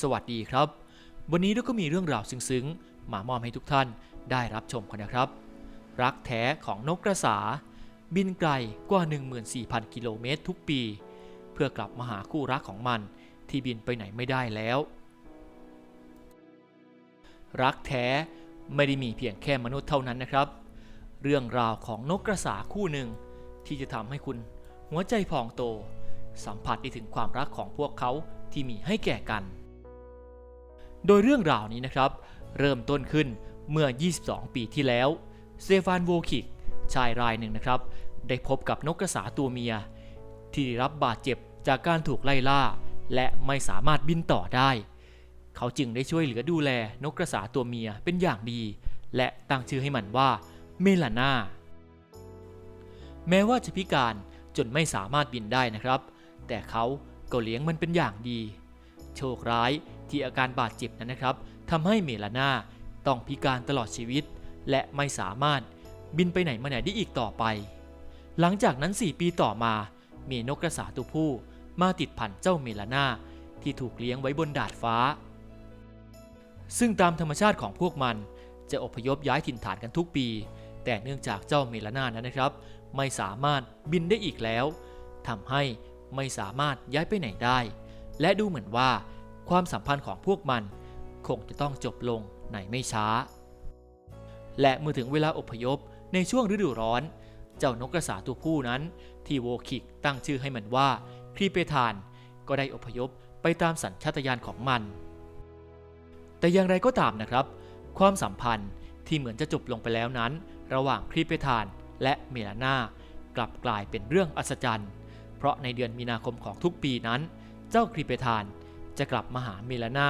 สวัสดีครับ วันนี้เราก็มีเรื่องราวซึ้งๆ มามอบให้ทุกท่านได้รับชมกันนะครับ รักแท้ของนกกระสา บินไกลกว่า 14,000 กิโลเมตรทุกปี เพื่อกลับมาหาคู่รักของมันที่บินไปไหนไม่ได้แล้ว รักแท้ไม่ได้มีเพียงแค่มนุษย์เท่านั้นนะครับ เรื่องราวของนกกระสาคู่หนึ่ง ที่จะทำให้คุณหัวใจพองโต สัมผัสได้ถึงความรักของพวกเขาที่มีให้แก่กัน โดยเรื่องราวนี้นะครับ เริ่มต้นขึ้นเมื่อ 22 ปีที่แล้วเตฟานโวคิก ชายรายหนึ่งนะครับ ได้พบกับนกกระสาตัวเมีย ที่ได้รับบาดเจ็บจากการถูกไล่ล่า และไม่สามารถบินต่อได้ เขาจึงได้ช่วยเหลือดูแลนกกระสาตัวเมียเป็นอย่างดี และตั้งชื่อให้มันว่าเมลาน่าแม้ว่าจะพิการจนไม่สามารถบินได้นะครับ แต่เขาก็เลี้ยงมันเป็นอย่างดี โชคร้าย ที่อาการบาดเจ็บนั้นนะครับทำให้เมลาน่าต้องพิการตลอดชีวิต และไม่สามารถบินไปไหนมาไหนได้อีกต่อไป หลังจากนั้น 4 ปีต่อมา มีนกกระสาตัวผู้มาติดพันเจ้าเมลาน่าที่ถูกเลี้ยงไว้บนดาดฟ้า ซึ่งตามธรรมชาติของพวกมันจะอพยพย้ายถิ่นฐานกันทุกปี แต่เนื่องจากเจ้าเมลาน่านั้นนะครับ ไม่สามารถบินได้อีกแล้วทำให้ไม่สามารถย้ายไปไหนได้ และดูเหมือนว่า ความสัมพันธ์ของพวกมัน คงจะต้องจบลงในไม่ช้า และเมื่อถึงเวลาอพยพในช่วงฤดูร้อน เจ้านกกระสาตัวผู้นั้น ที่โวคิกตั้งชื่อให้มันว่าครีเปทาน ก็ได้อพยพไปตามสัญชาตญาณของมัน แต่อย่างไรก็ตามนะครับ ความสัมพันธ์ที่เหมือนจะจบลงไปแล้วนั้น ระหว่างครีเปทานและเมลาน่ากลับกลายเป็นเรื่องอัศจรรย์ เพราะในเดือนมีนาคมของทุกปีนั้น เจ้าครีเปทาน จะกลับมาหาเมลาน่า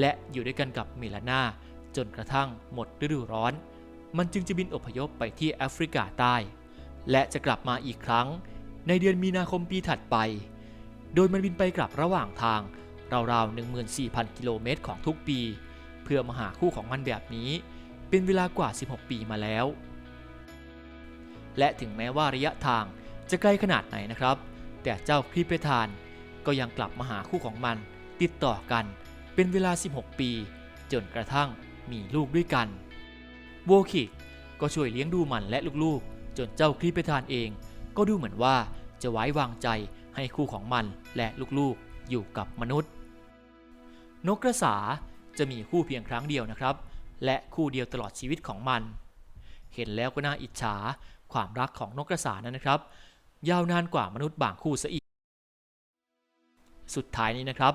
และอยู่ด้วยกันกับเมลาน่าจนกระทั่งหมดฤดูร้อน มันจึงจะบินอพยพไปที่แอฟริกาใต้ และจะกลับมาอีกครั้ง ในเดือนมีนาคมปีถัดไป โดยมันบินไปกลับระหว่างทาง ราวๆ 14,000 กิโลเมตรของทุกปี เพื่อมาหาคู่ของมันแบบนี้ เป็นเวลากว่า 16 ปีมาแล้ว และถึงแม้ว่าระยะทางจะไกลขนาดไหนนะครับ แต่เจ้าครีเปทานก็ยังกลับมาหาคู่ของมัน ติดต่อกันเป็นเวลา 16 ปี จนกระทั่งมีลูกด้วยกันโวคิกก็ช่วยเลี้ยงดูมันและลูกๆ จนเจ้าครีเปทานเอง ก็ดูเหมือนว่าจะไว้วางใจให้คู่ของมันและลูกๆอยู่กับมนุษย์ นกกระสาจะมีคู่เพียงครั้งเดียวนะครับ และคู่เดียวตลอดชีวิตของมัน เห็นแล้วก็น่าอิจฉาความรักของนกกระสานั้นนะครับ ยาวนานกว่ามนุษย์บางคู่ซะอีก สุดท้ายนี้นะครับ